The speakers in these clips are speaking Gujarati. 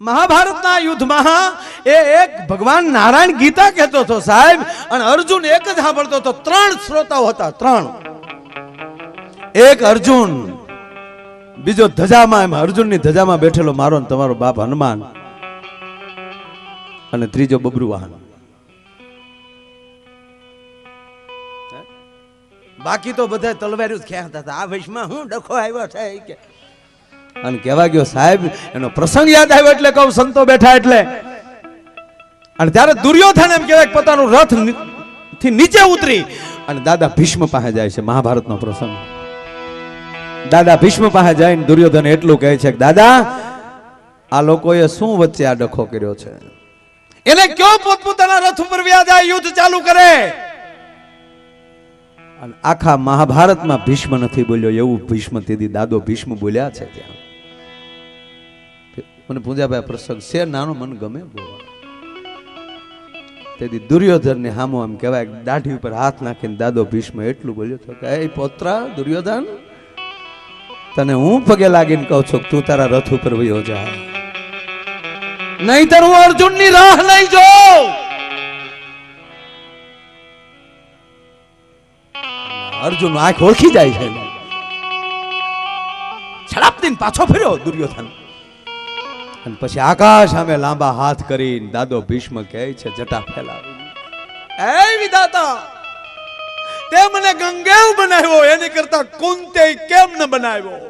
મહાભારતના યુદ્ધમાં એ એક ભગવાન નારાયણ ગીતા કહેતો હતો, સાહેબ, અને અર્જુન એક જ સાંભળતો હતો, ત્રણ શ્રોતાઓ હતા, ત્રણ. એક અર્જુન, બીજો ધજામાં, એમ અર્જુનની ધજામાં બેઠેલો, મારો ને તમારો બાપ હનુમાન, અને ત્રીજો બબરુ વાહન. બાકી તો બધા તલવાર્યું ખેંચતા હતા. આ વૈશમાં હું ડખો આવ્યો છે કે અને કહેવા ગયો, સાહેબ, એનો પ્રસંગ યાદ આવ્યો એટલે કહું, સંતો બેઠા એટલે. અને ત્યારે દુર્યોધન એમ કહેવાય પોતાનું રથથી નીચે ઉતરી અને દાદા ભીષ્મ પાસે જાય છે, મહાભારતનો પ્રસંગ. દાદા ભીષ્મ પાસે જઈને દુર્યોધન એટલું કહે છે કે, દાદા, આ લોકોએ શું વચ્ચે આ ડખો કર્યો છે? એને કયો પોતપોતાના રથ ઉપર વ્યા જાય યુદ્ધ ચાલુ કરે? અને આખા મહાભારતમાં ભીષ્મ નથી બોલ્યો, એવું ભીષ્મ તેથી દાદો ભીષ્મ બોલ્યા છે ત્યાં. મને પૂંજાભાઈ પ્રસંગ છે, નાનો મન ગમે બોલવા તેથી દુર્યોધન ને હામો આમ કહેવાય દાઢી ઉપર હાથ નાખીને દાદો ભીષ્મ એટલું બોલ્યો તો કે, એ દુર્યોધન, તને હું પગે લાગીને કહું છું તું તારા રથ ઉપર વયો જા. નહીતર હું અર્જુનની રાહ નહીં જો અર્જુન આંખ ઓળખી જાય છે. છડાપતીને પાછો ફર્યો દુર્યોધન. અને પછી આકાશ સામે લાંબા હાથ કરીને દાદો ભીષ્મ કહે છે, જટા ફેલાવી એ વિધાતા, તે મને ગંગેવ બનાવ્યો, એની કરતા કુંતે કેમ ન બનાવ્યો?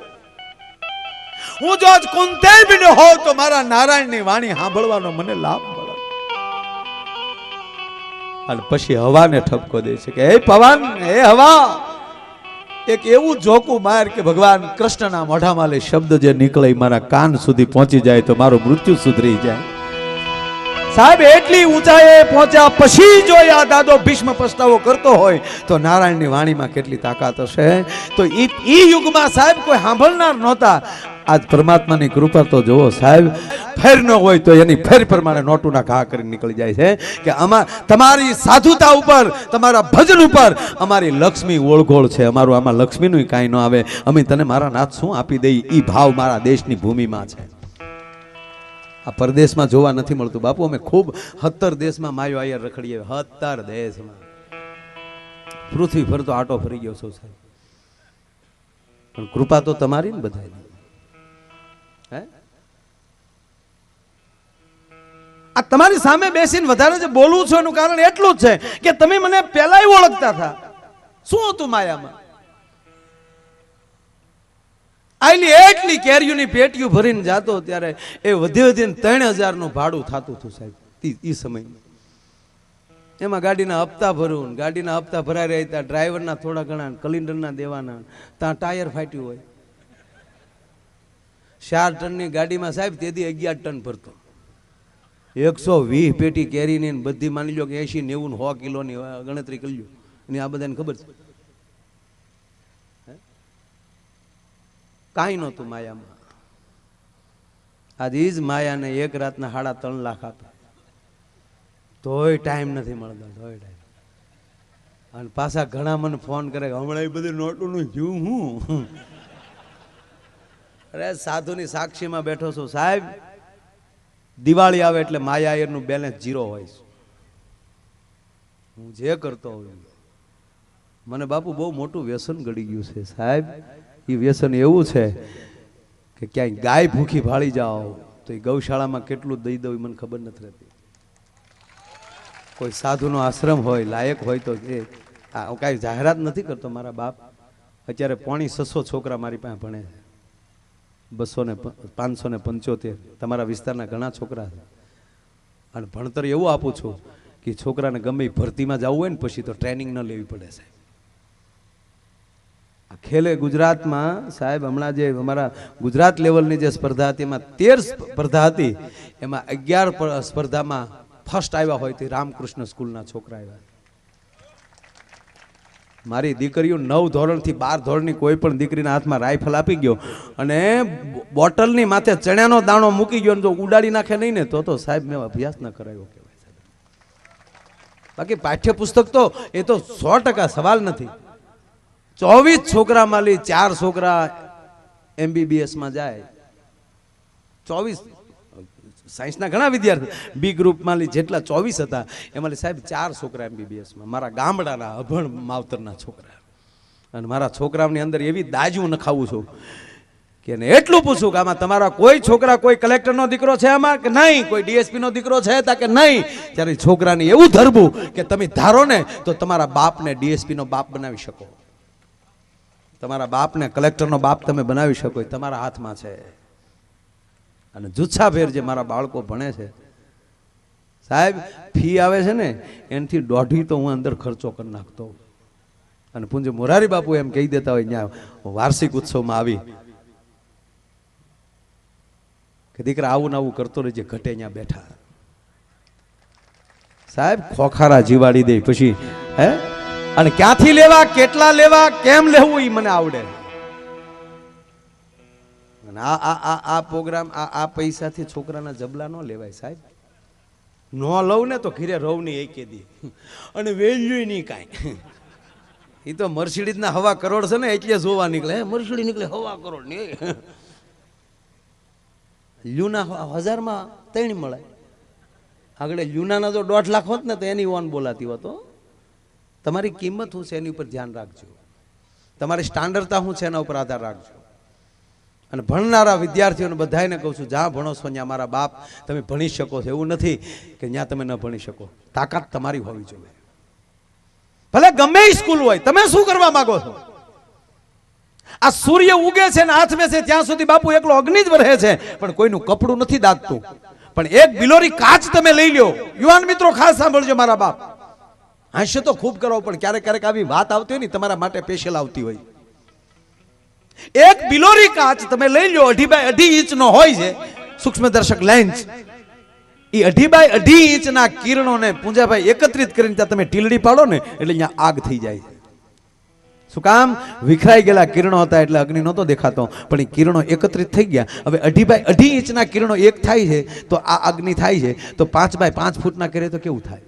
હું જો આજ કુંતે ન હોઉં તો મારા નારાયણની વાણી સાંભળવાનો મને લાભ મળે. અને પછી હવાને ઠપકો દે છે કે, હે પવન, હે હવા એક એવું જોકું માર કે ભગવાન કૃષ્ણના મોઢામાં શબ્દ જે નીકળે મારા કાન સુધી પહોંચી જાય તો મારું મૃત્યુ સુધરી જાય. સાહેબ, એટલી ઊંચાઈએ પહોંચ્યા પછી જો આ દાદો ભીષ્મ પસ્તાવો કરતો હોય, તો નારાયણની વાણીમાં કેટલી તાકાત હશે? તો એ યુગમાં સાહેબ કોઈ સાંભળનાર નહોતા. આજ પરમાત્માની કૃપા તો જુઓ સાહેબ, ફેર ન હોય તો એની ફેર પ્રમાણે નોટુના ઘા કરીને નીકળી જાય છે કે અમાર તમારી સાધુતા ઉપર, તમારા ભજન ઉપર, અમારી લક્ષ્મી ઓળઘોળ છે. અમારું આમાં લક્ષ્મીનું કાંઈ ન આવે. અમે તને મારા નાથ શું આપી દઈ? એ ભાવ મારા દેશની ભૂમિમાં છે. આ પરદેશમાં જોવા નથી મળતું. બાપુ, અમે ખૂબ હત્તર દેશમાં માયો આયર રખડીએ. હત્તર દેશમાં. પૃથ્વી ફરતો આટો ફરી ગયો છું સાહેબ. પણ કૃપા તો તમારી ને બધાની. હે? આ તમારી સામે બેસીને વધારે જે બોલવું છું એનું કારણ એટલું જ છે કે તમે મને પહેલાય ઓળખતા હતા. શું હતું માયામાં? આટલી એટલી કેરીઓની પેટીઓ ભરીને જાતો ત્યારે એ વધે વધીને ત્રણ હજારનું ભાડું થતું હતું સાહેબ એ સમયમાં. એમાં ગાડીના હપ્તા ભરું ગાડીના હપ્તા ભરાઈ રહ્યા ત્યાં ડ્રાઈવરના થોડા ઘણા, કલિન્ડરના દેવાના, ત્યાં ટાયર ફાટ્યું હોય. ચાર ટનની ગાડીમાં સાહેબ તેથી અગિયાર ટન ભરતો. એકસો વીસ પેટી કેરીની બધી માની લો કે એસી નેવું સો કિલોની ગણતરી કરી લો અને આ બધાને ખબર છે. કાંઈ નહોતું માયામાં. આજે ઈ જ માયાને એક રાતના સાડા ત્રણ લાખ આપે તોય ટાઈમ નથી મળતો, તોય ટાઈમ. અને પાછા ઘણા મને ફોન કરે હમણાં એ બધી નોટોનું જીવ હું? અરે સાધુની સાક્ષીમાં બેઠો છું. સાહેબ, દિવાળી આવે એટલે માયા એરનું બેલેન્સ જીરો હોય છે. હું જે કરતો હોઉં મને બાપુ બહુ મોટું વ્યસન ગળી ગયું છે, સાહેબ. એ વ્યસન એવું છે કે ક્યાંય ગાય ભૂખી ભાળી જાઓ, તો એ ગૌશાળામાં કેટલું દઈ દઉં એ મને ખબર નથી રહેતી. કોઈ સાધુનો આશ્રમ હોય, લાયક હોય તો એ કાંઈ જાહેરાત નથી કરતો મારા બાપ. અત્યારે પોણી છસો છોકરા મારી પાસે ભણે છે. બસો ને પાંચસો ને પંચોતેર, તમારા વિસ્તારના ઘણા છોકરા છે. અને ભણતર એવું આપું છું કે છોકરાને ગમે ભરતીમાં જવું હોય ને પછી તો ટ્રેનિંગ ન લેવી પડે સાહેબ. ખેલે ગુજરાતમાં, સાહેબ, હમણાં જે અમારા ગુજરાત લેવલની જે સ્પર્ધા હતી, એમાં તેર સ્પર્ધા હતી, એમાં અગિયાર સ્પર્ધામાં ફર્સ્ટ આવ્યા હોય તે રામકૃષ્ણ સ્કૂલના છોકરા આવ્યા. મારી દીકરીઓ નવ ધોરણથી બાર ધોરણની કોઈ પણ દીકરીના હાથમાં રાઇફલ આપી ગયો અને બોટલની માથે ચણાનો દાણો મૂકી ગયો જો ઉડાડી નાખે નહીં ને, તો તો સાહેબ મેં અભ્યાસ ન કરાયો કહેવાય બાકી પાઠ્યપુસ્તક તો, એ તો સો ટકા સવાલ નથી. ચોવીસ છોકરામાં લી ચાર છોકરા એમબીબીએસમાં જાય. ચોવીસ સાયન્સના ઘણા વિદ્યાર્થી બી ગ્રુપમાં જેટલા ચોવીસ હતા એમાં સાહેબ ચાર છોકરા એમબીબીએસમાં મારા ગામડાના અભણ માવતરના છોકરા. અને મારા છોકરાઓની અંદર એવી દાજુ નખાવું છું કે એટલું પૂછું કે આમાં તમારા કોઈ છોકરા, કોઈ કલેક્ટરનો દીકરો છે આમાં કે નહીં? કોઈ ડીએસપી નો દીકરો છે તા કે નહીં? ત્યારે છોકરાને એવું ધરવું કે તમે ધારો ને તો તમારા બાપને ડીએસપી નો બાપ બનાવી શકો. તમારા બાપને, કલેક્ટરનો બાપ તમે બનાવી શકો તમારા હાથમાં છે. અને જુસ્સાભેર જે મારા બાળકો ભણે છે. સાહેબ, ફી આવે છે ને, એનાથી દોઢી તો હું અંદર ખર્ચો કરી નાખતો. અને પૂંજે મોરારી બાપુ એમ કહી દેતા હોય ત્યાં વાર્ષિક ઉત્સવમાં આવી. કે દીકરા આવું આવું કરતો રહેજે, ઘટે ત્યાં બેઠા. સાહેબ, ખોખારા જીવાડી દે, પછી, હે? અને ક્યાંથી લેવા કેટલા લેવા કેમ લેવું એ મને આવડે. આ આ આ પ્રોગ્રામ આ આ પૈસાથી છોકરાના જબલા ન લેવાય સાહેબ. ન લઉં ને તો ઘીરે રહું નહીં એકે દી. અને વેલ્યુ નહીં કાંઈ. એ તો મર્સિડીઝના હવા કરોડ છે ને એટલે જોવા નીકળે. હે, મર્સિડી નીકળે હવા કરોડની. લ્યુના હજારમાં ત્રણ મળે. આગળ લ્યુનાના જો દોઢ લાખ હોત ને તો એની ઓન બોલાતી હોતો. તમારી કિંમત શું છે એની ઉપર ધ્યાન રાખજો? તમારી સ્ટાન્ડર્ડતા શું છે એના ઉપર આધાર રાખજો? અને ભણનારા વિદ્યાર્થીઓને બધાને કહું છું જ્યાં ભણો છો ત્યાં મારા બાપ, તમે ભણી શકો છો. એવું નથી કે ત્યાં તમે ન ભણી શકો. તાકાત તમારી હોવી જોઈએ. ભલે ગમે સ્કૂલ હોય, તમે શું કરવા માંગો છો? આ સૂર્ય ઉગે છે ને હાથમે છે, ત્યાં સુધી બાપુ એકલો અગ્નિ જ વરહે છે. પણ કોઈનું કપડું નથી દાદતું પણ એક બિલોરી કાચ તમે લઈ લ્યો. યુવાન મિત્રો, ખાસ સાંભળજો મારા બાપ. હાસ્ય તો ખૂબ કરો, પણ ક્યારેક ક્યારેક આવી વાત આવતી હોય ને, તમારા માટે સ્પેશિયલ આવતી હોય. એક બિલોરી કાચ તમે લઈ લો અઢી બાય અઢી ઇંચનો હોય છે સૂક્ષ્મ દર્શક લેન્સ એ અઢી બાય અઢી ઇંચના કિરણોને પૂંજાભાઈ એકત્રિત કરીને ત્યાં તમે ટીલડી પાડો ને, એટલે અહીંયા આગ થઈ જાય શું કામ? વિખરાઈ ગયેલા કિરણો હતા એટલે અગ્નિ નહોતો દેખાતો, પણ એ કિરણો એકત્રિત થઈ ગયા. હવે અઢી બાય અઢી ઇંચના કિરણો એક થાય છે, તો આ અગ્નિ થાય છે, તો પાંચ બાય પાંચ ફૂટના કરે તો કેવું થાય?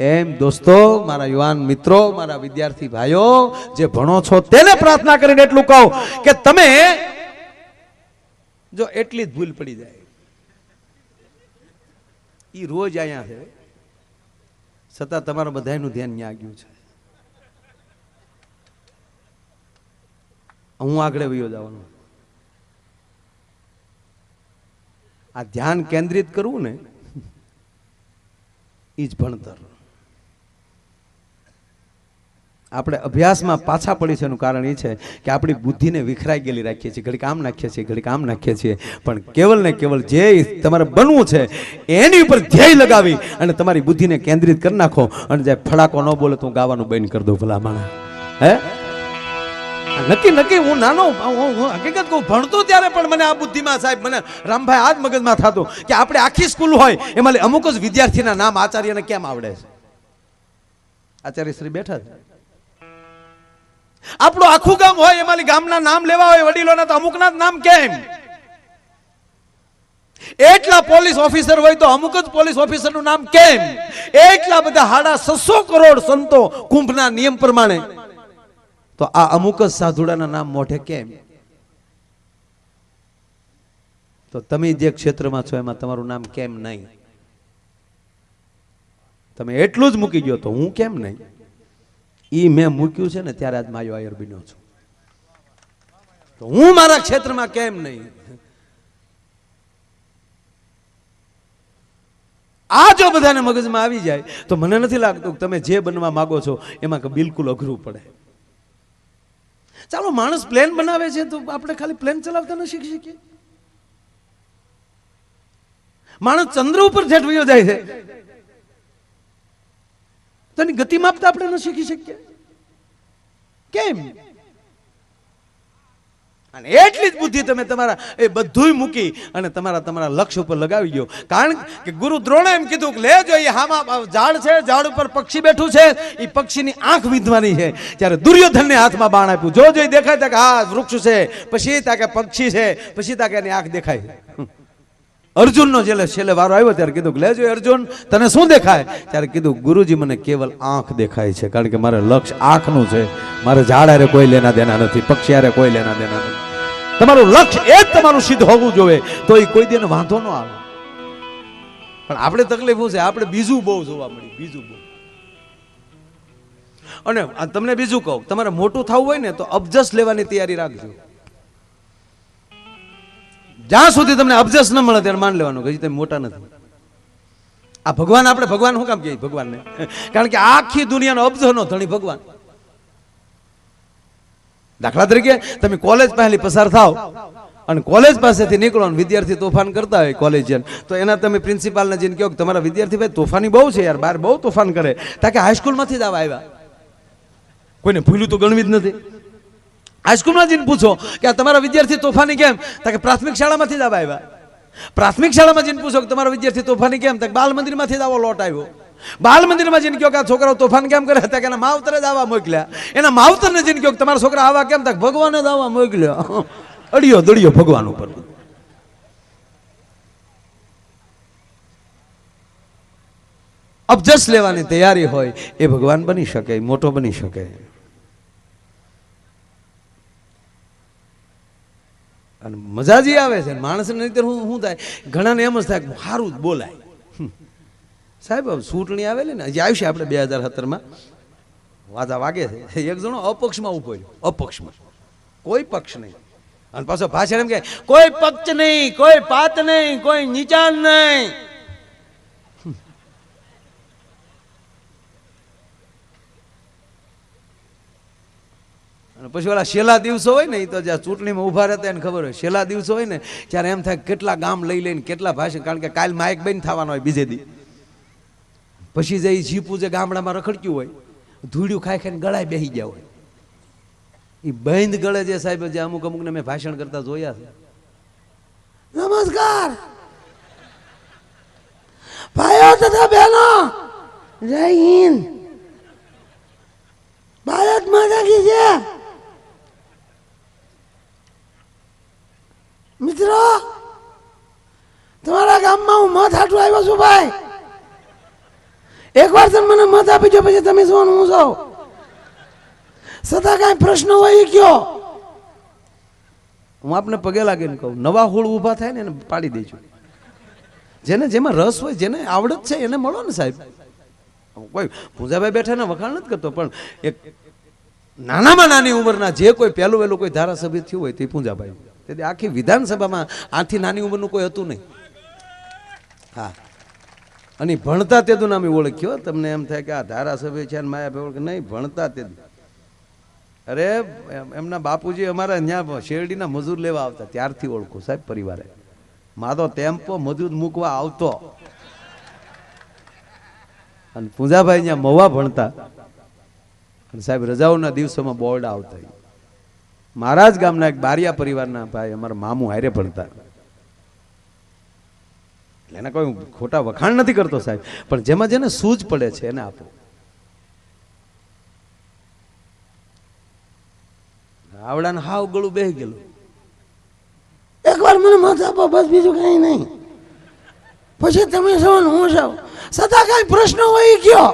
એમ દોસ્તો, મારા યુવાન મિત્રો, મારા વિદ્યાર્થી ભાઈઓ, જે ભણો છો તેને પ્રાર્થના કરીને એટલું કહો કે તમે જો એટલી જ ભૂલ પડી જાય. ઈ રોજ અહીંયા છે છતાં તમારા બધાનું ધ્યાન ન્યા ગયું છે. હું આગળ વયો જવાનું. આ ધ્યાન કેન્દ્રિત કરવું ને એ જ ભણતર. આપણે અભ્યાસમાં પાછા પડી છે એનું કારણ એ છે કે આપણી બુદ્ધિને વિખરાઈ ગયેલી રાખીએ છીએ, ઘડીક આમ નાખીએ છીએ, ઘડીક આમ નાખીએ છીએ. પણ કેવલ ને કેવલ જે તમારે બનવું છે, એની ઉપર ધ્યેય લગાવી અને તમારી બુદ્ધિને કેન્દ્રિત કરી નાખો અને જે ફડાકો ન બોલે તો ગાવાનું બંધ કરી દઉં ભલા માણસ હે? નક્કી નક્કી, હું નાનો, હું હકીકત કહું, ભણતો ત્યારે પણ મને આ બુદ્ધિમાં સાહેબ, મને રામભાઈ આ જ મગજમાં થતું કે આપણે આખી સ્કૂલ હોય, એમાં અમુક જ વિદ્યાર્થીના નામ આચાર્યને કેમ આવડે છે? આચાર્ય શ્રી બેઠા આપણું આખું ગામ હોય એમાં ગામના નામ લેવા હોય, વડીલોના તો અમુકના જ નામ કેમ? એટલા પોલીસ ઓફિસર હોય તો અમુક જ પોલીસ ઓફિસરનું નામ કેમ? એટલા બધા હાડા છસો કરોડ સંતો કુંભના નિયમ પ્રમાણે. તો આ અમુક જ સાધુડાના નામ મોઢે કેમ? તો તમે જે ક્ષેત્રમાં છો, એમાં તમારું નામ કેમ નહીં? તમે એટલું જ મૂકી ગયો તો હું કેમ નહીં? ઈ મેં મૂક્યું છે ને ત્યારે આજ માયો આયર બન્યો છું. તો હું મારા ક્ષેત્રમાં કેમ નહીં? આ જો બધાને મગજમાં આવી જાય, તો મને નથી લાગતું તમે જે બનવા માંગો છો, એમાં બિલકુલ અઘરું પડે. ચાલો, માણસ પ્લેન બનાવે છે તો આપણે ખાલી પ્લેન ચલાવતા ન શીખી શકીએ. માણસ ચંદ્ર ઉપર વયો જાય છે. તો એની ગતિ માપતા આપણે ન શીખી શકીએ. કેમ? અને એટલી જ બુદ્ધિ તમે તમારા એ બધું મૂકી અને તમારા તમારા લક્ષ્ય ઉપર લગાવી ગયો કારણ કે ગુરુ દ્રોણે એમ કીધું કે લેજો એ હામાં ઝાડ છે, ઝાડ ઉપર પક્ષી બેઠું છે એ પક્ષીની આંખ વિધવાની છે. ત્યારે દુર્યોધનને હાથમાં બાણ આપ્યું. જો જો દેખાય ત્યાં કે હા, વૃક્ષ છે, પછી ત્યાં કે પક્ષી છે, પછી ત્યાં કે એની આંખ દેખાય. અર્જુનનો છેલ્લે છેલ્લે વારો આવ્યો ત્યારે કીધું કે લેજો અર્જુન, તને શું દેખાય? ત્યારે કીધું, ગુરુજી, મને કેવલ આંખ દેખાય છે, કારણ કે મારે લક્ષ્ય આંખનું છે. મારે ઝાડ હારે કોઈ લેના દેના નથી પક્ષીયારે કોઈ લેના દેના નથી. તમારું લક્ષ્ય એ જ તમારું સિદ્ધ હોવું જોઈએ, તો એ કોઈ દિન વાંધો ન આવે. પણ આપણે તકલીફ છે? આપણે બીજું બહુ જોવા મળ્યું, બીજું બહુ. અને તમને બીજું કહું, તમારે મોટું થવું હોય ને, તો અબજસ લેવાની તૈયારી રાખજો. જ્યાં સુધી તમને અબજસ ન મળે ત્યારે માન લેવાનું, કે તમે મોટા નથી. આ ભગવાન, આપણે ભગવાન શું કામ કહીએ? ભગવાનને. કારણ કે આખી દુનિયાનો અબજનો ધણી ભગવાન. દાખલા તરીકે, તમે કોલેજ પહેલી પસાર થાવ અને કોલેજ પાસેથી નીકળો અને વિદ્યાર્થી તોફાન કરતા હોય કોલેજિયન, તો એના તમે પ્રિન્સિપાલને જઈને કહો કે તમારા વિદ્યાર્થી ભાઈ, તોફાની બહુ છે યાર, બાર બહુ તોફાન કરે. તાકે હાઈસ્કૂલમાંથી જ આવા આવ્યા. કોઈને ભૂલ્યું તો ગણવી જ નથી. હાઈસ્કૂલમાં જઈને પૂછો કે તમારા વિદ્યાર્થી તોફાની કેમ? તકે પ્રાથમિક શાળામાંથી જ આવ્યા. પ્રાથમિક શાળામાં જઈને પૂછો કે તમારા વિદ્યાર્થી તોફાની કેમ? તાકે બાલ મંદિરમાંથી જ આવો લોટ આવ્યો. બાલ મંદિરમાં જઈને કહો કે આ છોકરાઓ તોફાન કેમ કરે? તાકે એના માવતરે જ આવા મોકલ્યા. એના માવતરને જઈને કહો કે તમારા છોકરા આવા કેમ? તક ભગવાને જ આવા મોકલ્યો. અડિયો દડિયો ભગવાન ઉપર. અબજસ લેવાની તૈયારી હોય એ ભગવાન બની શકે, મોટો બની શકે. અને મજા જે આવે છે, માણસને નહીં હું શું થાય. ઘણાને એમ જ થાય કે સારું જ બોલાય. સાહેબ ચૂંટણી આવેલી ને, હજી આવશે આપણે બે હજાર સત્તરમાં. વાજા વાગે છે. એક જણો અપક્ષમાં ઊભો અપક્ષમાં. કોઈ પક્ષ નહીં. અને પાછો ભાષણ એમ કે કોઈ પક્ષ નહીં, કોઈ પાત નહીં, કોઈ નીચાણ નહીં. અને પછી ઓલા છેલ્લા દિવસો હોય ને એ તો જ્યાં ચૂંટણીમાં ઊભા રહેતા એને ખબર હોય, છેલ્લા દિવસો હોય ને, ત્યારે એમ થાય કેટલા ગામ લઈ લઈને કેટલા ભાષણ કારણ કે કાલ માઇક બેન થવાનો હોય બીજે દી. પછી જે જીપું જે ગામડામાં રખડક્યું હોય, ધૂળ્યું ખાઈ ખાઈને ગળાય બેસી ગયા હોય. એ બંધ ગળે છે સાહેબ, જે અમુક અમુકને મેં ભાષણ કરતા જોયા છે. નમસ્કાર! ભાઈઓ તથા બહેનો, જય હિન્દ. ભારત માતા કી જય! મિત્રો, તમારા ગામમાં હું મત હાટું આવ્યો છું ભાઈ. એકવાર તમે મને મત આપી દો પછી તમે શું હું છો? છતાં કાંઈ પ્રશ્ન હોય એ કયો? હું આપને પગે લાગીને કહું, નવા હોળ ઊભા થાય ને એને પાડી દેજો. જેને જેમાં રસ હોય, જેને આવડત છે, એને મળો ને સાહેબ. કોઈ પૂજાભાઈ બેઠા ને વખાણ નથી કરતો, પણ એક નાનામાં નાની ઉંમરના જે કોઈ પહેલું વહેલું કોઈ ધારાસભ્ય થયું હોય તે પૂંજાભાઈ. તેથી આખી વિધાનસભામાં આથી નાની ઉંમરનું કોઈ હતું નહીં. હા. અને ભણતા તેદુ નામે ઓળખ્યો. તમને એમ થાય કે આ ધારાસભ્ય છે અને માયા ઓળખ. નહીં, ભણતા તેદુ અરે એમના બાપુજી અમારા ત્યાં શેરડીના મજૂર લેવા આવતા. ત્યારથી ઓળખું સાહેબ પરિવારે. મારો ટેમ્પો મજૂર મૂકવા આવતો. અને પૂંજાભાઈ ત્યાં મવા ભણતા. અને સાહેબ રજાઓના દિવસોમાં બોર્ડ આવતા. મારા જ ગામના એક બારિયા પરિવારના ભાઈ અમારા મામું હારે ભણતા. એટલે કોઈ ખોટા વખાણ નથી કરતો સાહેબ. પણ જેમાં જેને સૂઝ પડે છે એને આપો. આવડાને હાવ ગળું બેહી ગયેલું. એકવાર મને મત આપો, બસ બીજું કઈ નહીં. પછી તમે છો હું છું સદા કઈ પ્રશ્ન હોય કયો?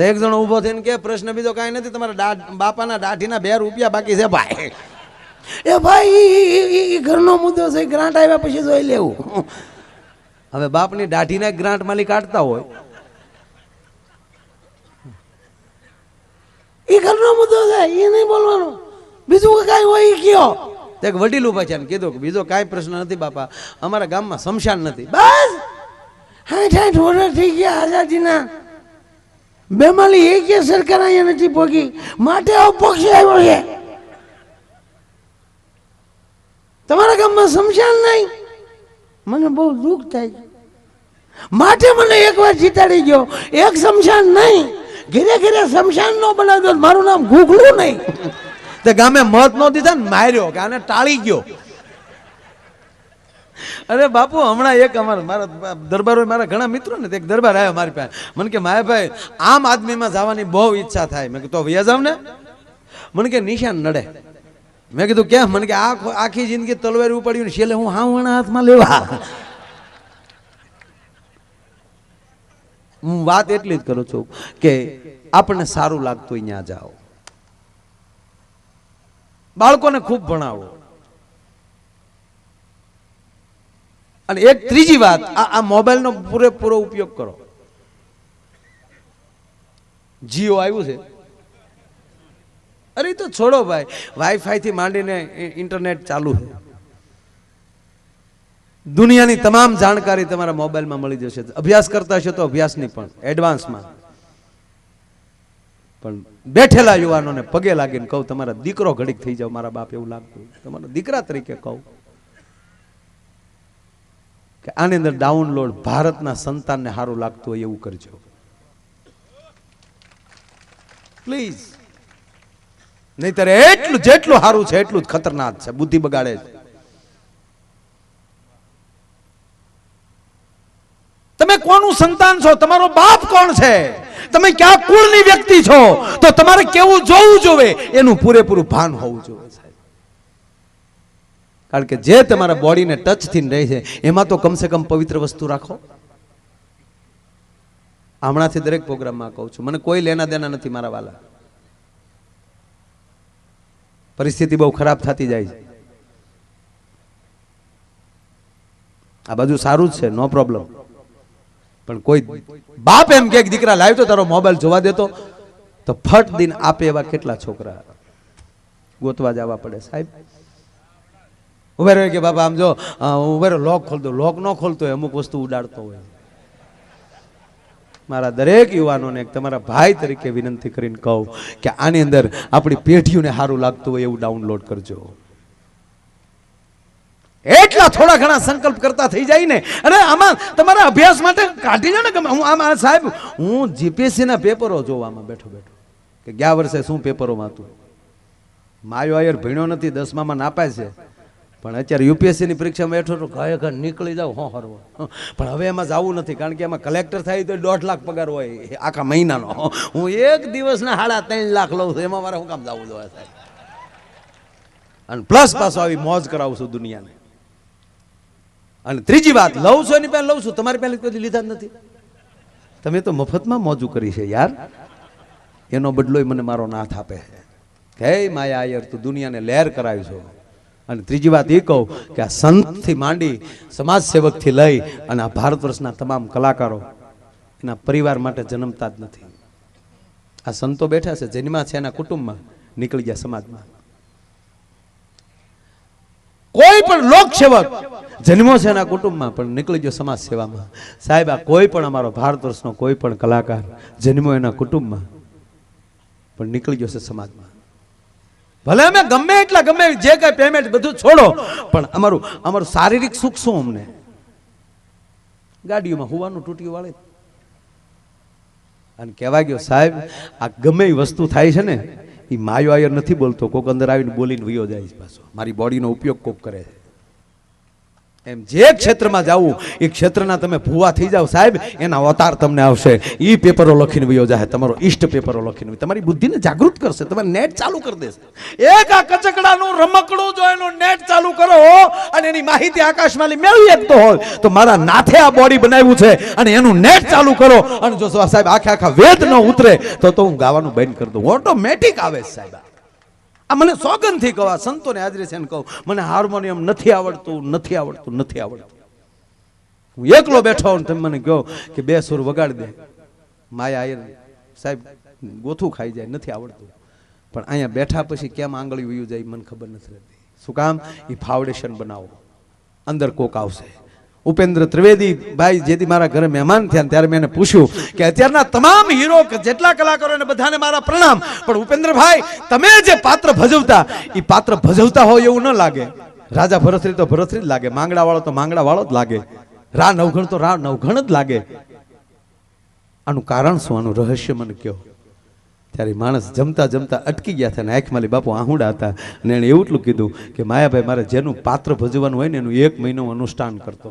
તો એક જણો ઊભો થઈને કે પ્રશ્ન બીજો કાંઈ નથી તમારા બાપાના દાઢીના બે રૂપિયા બાકી છે ભાઈ. એ ભાઈ ઘરનો મુદ્દો છે ગ્રાન્ટ આવ્યા પછી જોઈ લેવું. હવે બાપની દાઢીના ગ્રાન્ટ માલી કાઢતા હોય. એ ઘરનો મુદ્દો છે એ નહીં બોલવાનું. બીજું કાંઈ હોય એ કયો. તે એક વડીલ ઊભા છે કીધું કે બીજો કાંઈ પ્રશ્ન નથી બાપા અમારા ગામમાં શમશાન નથી. બસ! હાઠ વર્ષ થઈ ગયા આઝાદીના. બેમાલી એક સરકાર અહીંયા નથી પોગી માટે અપક્ષ આવ્યો છે. તમારા ગામમાં શમશાન નહીં. મને બહુ દુઃખ થાય. માટે મને એકવાર જીતાડી ગયો એક શમશાન નહીં. ઘેરે ઘેરે શમશાન નો બનાવ્યો મારું નામ ગુગલું નહીં. તે ગામે મત નો દીધા ને માર્યો કે આને ટાળી ગયો અરે બાપુ, હમણાં એક અમારા, મારા દરબારો મારા ઘણા મિત્રો ને એક દરબાર આવ્યો મારી પાસે. મને કે, માયાભાઈ, આમ આદમીમાં જવાની બહુ ઈચ્છા થાય. મેં કીધું, તો વ્યા જાવ ને. મને કે, નિશાન નડે. મેં કીધું, કેમ? મને કે આ આખી જિંદગી તલવાર ઉપાડ્યું ને છેલ્લે હું હાવણા હાથમાં લેવા. હું વાત એટલી જ કરું છું કે આપણને સારું લાગતું અહીંયા જાઓ. બાળકોને ખૂબ ભણાવો. અને એક ત્રીજી વાત, આ આ મોબાઈલનો પૂરેપૂરો ઉપયોગ કરો. જીઓ આવ્યું છે. અરે તો છોડો ભાઈ વાઈફાઈ થી માંડીને ઇન્ટરનેટ ચાલુ છે. દુનિયાની તમામ જાણકારી તમારા મોબાઈલમાં મળી જશે. અભ્યાસ કરતા હશો તો અભ્યાસની પણ એડવાન્સમાં પણ બેઠેલા યુવાનોને પગે લાગીને કહું, તમારા દીકરો ઘડીક થઈ જાવ મારા બાપ એવું લાગતું તમારા દીકરા તરીકે કહું. કે આની અંદર ડાઉનલોડ ભારતના સંતાનને સારું લાગતું હોય એવું કરજો. પ્લીઝ નહીતર એટલું જેટલું સારું છે એટલું જ ખતરનાક છે, બુદ્ધિ બગાડે છે. તમે કોનું સંતાન છો? તમારો બાપ કોણ છે? તમે ક્યાં કુળની વ્યક્તિ છો? તો તમારે કેવું જોવું જોવે? એનું પૂરેપૂરું ભાન હોવું જોઈએ કારણ કે જે તમારા બોડીને ટચ થઈને રહે છે, એમાં તો કમસે કમ પવિત્ર વસ્તુ રાખો. હમણાંથી દરેક પ્રોગ્રામમાં કહું છું, મને કોઈ લેના દેના નથી મારા વાલા. પરિસ્થિતિ બહુ ખરાબ થતી જાય છે. આ બાજુ સારું જ છે, નો પ્રોબ્લેમ પણ કોઈ બાપ એમ કે દીકરા લાવ્યો તો તારો મોબાઈલ જોવા દેતો. તો ફટ દિન આપે એવા કેટલા છોકરા ગોતવા જવા પડે, સાહેબ. ઉભે કે બાબા આમ જો રહ્યો લોક ખોલતો લોક ન ખોલતો હોય, અમુક વસ્તુ ઉડાડતો હોય. મારા દરેક યુવાનોને તમારા ભાઈ તરીકે વિનંતી કરીને કહું કે આની અંદર આપણી પેઢીઓને સારું લાગતું હોય એવું ડાઉનલોડ કરજો. એટલા થોડા ઘણા સંકલ્પ કરતા થઈ જાય ને. અને આમાં તમારા અભ્યાસ માટે કાઢી જાઓ ને કે હું આમાં, સાહેબ, હું જીપીએસસી ના પેપરો જોઉં આમાં બેઠો બેઠો. કે ગયા વર્ષે શું પેપરોમાં હતું માયો આયર ભણ્યો નથી, દસમામાં નાપાય છે. પણ અત્યારે યુપીએસસીની પરીક્ષામાં તો ઘરે ઘર નીકળી જાવ હો, હરવો. પણ હવે એમાં જવું નથી, કારણ કે એમાં કલેક્ટર થાય તો દોઢ લાખ પગાર હોય આખા મહિનાનો. હું એક દિવસના સાડા ત્રણ લાખ લઉં છું, એમાં મારે શું કામ જવું જોઈએ સાહેબ? અને પ્લસ પાછો આવી મોજ કરાવું છું દુનિયાને. અને ત્રીજી વાત, લઉં છું એની પહેલાં લઉં છું, તમારી પહેલા કદી લીધા નથી. તમે તો મફતમાં મોજું કરી છે યાર. એનો બદલોય મને મારો નાથ આપે છે. હે માયા યાર તું દુનિયાને લહેર કરાવી છો અને ત્રીજી વાત એ કહું કે આ સંતથી માંડી સમાજ સેવકથી લઈ અને આ ભારત વર્ષના તમામ કલાકારો એના પરિવાર માટે જન્મતા જ નથી. આ સંતો બેઠા છે, જન્મા છે, એના કુટુંબમાં નીકળી ગયા સમાજમાં. કોઈ પણ લોક સેવક જન્મો છે એના કુટુંબમાં, પણ નીકળી ગયો સમાજ સેવામાં સાહેબ, આ કોઈ પણ અમારો ભારત વર્ષનો કોઈ પણ કલાકાર જન્મો એના કુટુંબમાં, પણ નીકળી ગયો છે સમાજમાં. ભલે અમે ગમે એટલા, ગમે જે કઈ પેમેન્ટ બધું છોડો, પણ અમારું અમારું શારીરિક સુખ શું અમને? ગાડીઓમાં હોવાનું તૂટ્યું વાળે. અને કહેવા ગયો, સાહેબ, આ ગમે એ વસ્તુ થાય છે ને, એ માયો આયર નથી બોલતો, કોક અંદર આવીને બોલીને વયો જાય છે પાછો. મારી બોડીનો ઉપયોગ કોક કરે છે. એમ જે ક્ષેત્રમાં જવું, એ ક્ષેત્રના તમે ભૂવા થઈ જાવ સાહેબ, એના અવતાર તમને આવશે. એ પેપરો લખીને વયો જાય, તમારો ઈષ્ટ પેપરો લખીને તમારી બુદ્ધિને જાગૃત કરશે, તમારે નેટ ચાલુ કરી દેશે. એક આ કચકડાનું રમકડું જો એનું નેટ ચાલુ કરો અને એની માહિતી આકાશમાંથી મેળવી શકતો હોય, તો મારા નાથે આ બોડી બનાવ્યું છે અને એનું નેટ ચાલુ કરો. અને જો સાહેબ, આખે આખા વેદ ન ઉતરે, તો તો હું ગાવાનું બંધ કરી દઉં. ઓટોમેટિક આવે સાહેબ આ મને સોગંદથી કહો આ સંતોને હાજરી છે કહું. મને હાર્મોનિયમ નથી આવડતું નથી આવડતું નથી આવડતું. હું એકલો બેઠો હોઉં તમે મને કહો કે બે સુર વગાડી દે. માયા આયર સાહેબ, ગોથું ખાઈ જાય, નથી આવડતું. પણ અહીંયા બેઠા પછી કેમ આંગળી વયું જાય મને ખબર નથી રહેતી. શું કામ? એ ફાઉન્ડેશન બનાવો. અંદર કોક આવશે. ઉપેન્દ્ર ત્રિવેદી, ભાઈ, જેથી મારા ઘરે મહેમાન થયા ત્યારે મેં પૂછ્યું કે અત્યારના તમામ હીરો જેટલા કલાકારો બધાને મારા પ્રણામ. પણ ઉપેન્દ્રભાઈ તમે જે પાત્ર ભજવતા એ પાત્ર ભજવતા હોય એવું ન લાગે. રાજા ભરતરી તો ભરતરી જ લાગે માંગડા વાળો તો માંગડા વાળો જ લાગે, રા નવઘણ તો રા નવઘણ જ લાગે. આનું કારણ શું? આનું રહસ્ય મને કયો ત્યારે માણસ જમતા જમતા અટકી ગયા હતા અને આંખમાલી બાપુ આહુડા હતા અને એણે એટલું કીધું કે, માયાભાઈ, મારે જેનું પાત્ર ભજવાનું હોય ને એનું એક મહિનો અનુષ્ઠાન કરતો.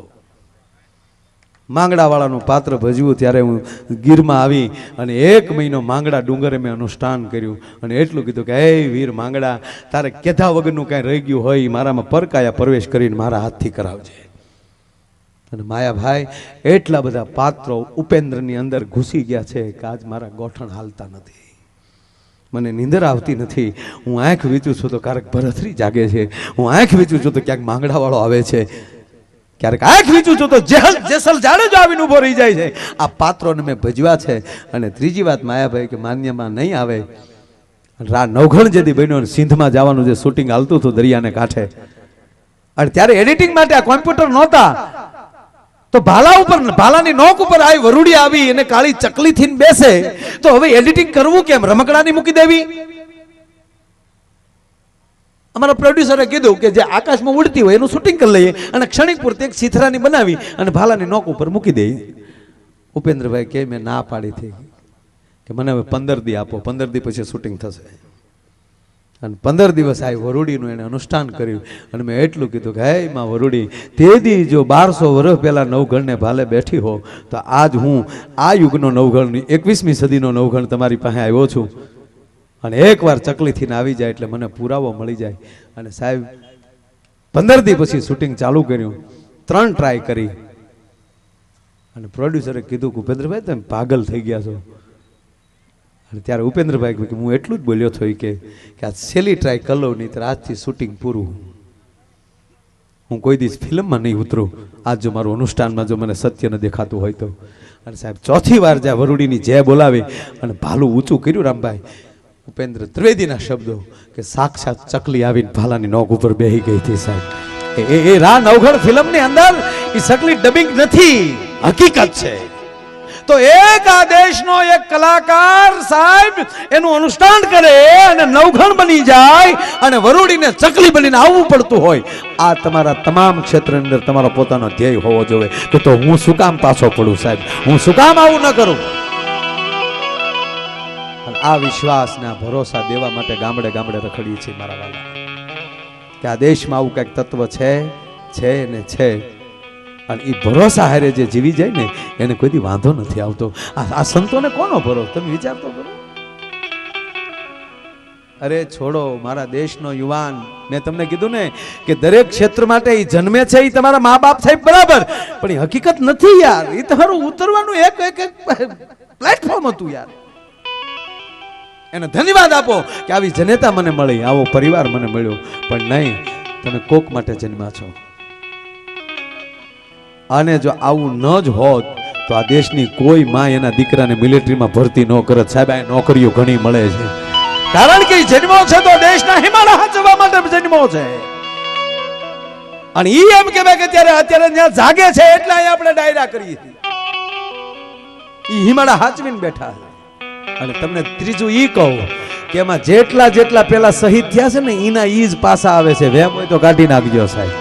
માંગડાવાળાનું પાત્ર ભજવું ત્યારે હું ગીરમાં આવી અને એક મહિનો માંગડા ડુંગરે મેં અનુષ્ઠાન કર્યું અને એટલું કીધું કે, હે વીર માંગડા, તારે કેધા વગરનું કાંઈ રહી ગયું હોય મારામાં પરકાયા પ્રવેશ કરીને મારા હાથથી કરાવજે. અને માયાભાઈ એટલા બધા પાત્રો ઉપેન્દ્રની અંદર ઘૂસી ગયા છે કે આજ મારા ગોઠણ હાલતા નથી. મને નીંદર આવતી નથી. હું આંખ વીચું છું તો ક્યારેક ભરથરી જાગે છે. હું આંખ વીચું છું તો ક્યાંક માંગડાવાળો આવે છે. ક્યારેક આંખ વીચું છું તો જેહલ જેસલ જાડેજો આવીને ઊભો રહી જાય છે. આ પાત્રોને મેં ભજવા છે. અને ત્રીજી વાત માયાભાઈ કે માન્યમાં નહીં આવે. રા નવઘણ જેથી બન્યો અને સિંધમાં જવાનું જે શૂટિંગ હાલતું હતું દરિયાને કાંઠે. અને ત્યારે એડિટિંગ માટે આ કોમ્પ્યુટર નહોતા. તો ભાલા ઉપર ભાલાની નોક ઉપર આવી વરુડી આવી અને કાળી ચકલી થીને બેસે. તો હવે એડિટિંગ કરવું કેમ? રમકડાની મૂકી દેવી? અમારા પ્રોડ્યુસરે કીધું કે જે આકાશમાં ઉડતી હોય એનું શૂટિંગ કરી લઈએ અને ક્ષણિક પૂરતી એક સીથરાની બનાવી અને ભાલાની નોક ઉપર મૂકી દઈએ ઉપેન્દ્રભાઈ કે મેં ના પાડી હતી કે મને હવે પંદર દી આપો, પંદર દી પછી શૂટિંગ થશે. અને પંદર દિવસ આ વરુડીનું એને અનુષ્ઠાન કર્યું. અને મેં એટલું કીધું કે, હે માં વરુડી, તે દી જો બારસો વર્ષ પહેલા નવઘણને ભાલે બેઠી હો, તો આજ હું આ યુગનો નવઘણ એકવીસમી સદીનો નવઘણ તમારી પાસે આવ્યો છું. અને એકવાર ચકલીથી આવી જાય એટલે મને પુરાવો મળી જાય. અને સાહેબ, પંદર દી પછી શૂટિંગ ચાલુ કર્યું. ત્રણ ટ્રાય કરી. અને પ્રોડ્યુસરે કીધું કે, ઉપેન્દ્રભાઈ, તમે પાગલ થઈ ગયા છો. અને ત્યારે ઉપેન્દ્રભાઈ કે, હું એટલું જ બોલ્યો હતો કે આ છેલ્લી ટ્રાય કરી લઉં નહીં તો આજથી શૂટિંગ પૂરું હું કોઈ દિવસ ફિલ્મમાં નહીં ઉતરું. આજ જો મારું અનુષ્ઠાનમાં જો મને સત્ય ન દેખાતું હોય તો. અને સાહેબ, ચોથી વાર જ્યાં વરુડીની જય બોલાવી અને ભાલું ઊંચું કર્યું રામભાઈ ઉપેન્દ્ર ત્રિવેદીના શબ્દો કે સાક્ષાત ચકલી આવીને ભાલાની નોક ઉપર બેહી ગઈ હતી સાહેબ. એ- એ રા નવઘણ ફિલ્મની અંદર એ સકલી ડબિંગ નથી. હકીકત છે. તો એક આ દેશનો એક કલાકાર સાહેબ એનું અનુષ્ઠાન કરે અને નવઘણ બની જાય અને વરુડીને ચકલી બનીને આવવું પડતું હોય. આ તમારા તમામ ક્ષેત્રની અંદર તમારો પોતાનો ધ્યેય હોવો જોઈએ. કે તો હું શું કામ પાછો પડું સાહેબ? હું શું કામ આવું ન કરું? આ વિશ્વાસના ભરોસા દેવા માટે ગામડે ગામડે રખડીએ છીએ મારા વાલા. કે આ દેશમાં આવું કંઈક તત્વ છે છે ને છે. અને એ ભરોસા હારે જે જીવી જાય ને, એને કોઈ દી વાંધો નથી આવતો. આ સંતોને કોનો ભરો? તમે વિચારતો કરો. અરે છોડો, મારા દેશનો યુવાન. મેં તમને કીધું ને કે દરેક ક્ષેત્ર માટે એ જન્મે છે એ તમારા મા બાપ સાહેબ બરાબર. પણ એ હકીકત નથી યાર. એ તમારું ઉતરવાનું એક એક પ્લેટફોર્મ હતું યાર. એને ધન્યવાદ આપો કે આવી જનેતા મને મળી, આવો પરિવાર મને મળ્યો. પણ નહીં, તમે કોક માટે જન્મ્યા છો. અને જો આવું ન જ હોત, તો આ દેશની કોઈ માં એના દીકરાને મિલિટરીમાં ભરતી ન કરત. સાહેબ, આ નોકરીઓ ઘણી મળે છે. કારણ કે જન્મો છે તો દેશના હિમાલય હાચવવા માટે જન્મો છે. અને ઈ એમ કહેવાય કે અત્યારે અત્યારે ત્યાં જાગે છે, એટલે આપણે ડાયરા કરીએ છીએ. ઈ હિમાલય હાચવીને બેઠા છે. અને તમને ત્રીજું ઈ કહું કે એમાં જેટલા જેટલા પેલા શહીદ થયા છે ને એના ઈ જ પાસા આવે છે. વેમ હોય તો કાઢી નાખજો સાહેબ.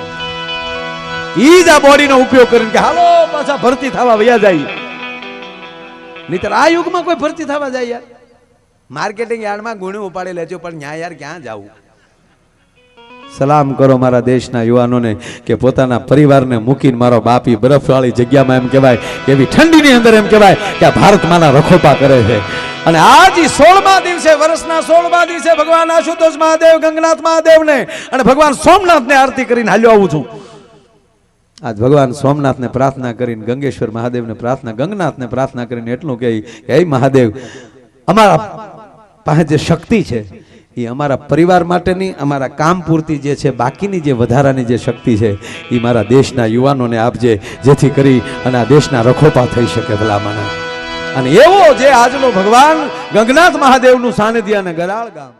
ઈ જ આ બોડીનો ઉપયોગ કરીને કે હાલો, પાછા ભરતી થવા વયા જાય. નહીતર આ યુગમાં કોઈ ભરતી થવા જાય યાર. માર્કેટિંગ યાર્ડમાં ગુણ્યું ઉપાડી લેજો, પણ ન્યા યાર ક્યાં જાવું? સલામ કરો મારા દેશના યુવાનોને કે પોતાના પરિવારને મૂકીને મારો બાપી બરફવાળી જગ્યામાં એમ કહેવાય એવી ઠંડીની અંદર એમ કહેવાય કે આ રખોપા કરે છે. અને આજ સોળમા દિવસે, વર્ષના સોળમા દિવસે ભગવાન આશુતોષ મહાદેવ, ગંગનાથ મહાદેવને અને ભગવાન સોમનાથને આરતી કરીને હાલ્યો આવું છું. આજ ભગવાન સોમનાથને પ્રાર્થના કરીને, ગંગેશ્વર મહાદેવને પ્રાર્થના, ગંગનાથને પ્રાર્થના કરીને એટલું કહે હે મહાદેવ, અમારા પાસે જે શક્તિ છે એ અમારા પરિવાર માટેની, અમારા કામ પૂરતી જે છે, બાકીની જે વધારાની જે શક્તિ છે, એ મારા દેશના યુવાનોને આપજે, જેથી કરી અને આ દેશના રખોપા થઈ શકે ભલામણ. અને એવો જે આજનો ભગવાન ગંગનાથ મહાદેવનું સાનિધ્ય અને ગરાળ ગામ.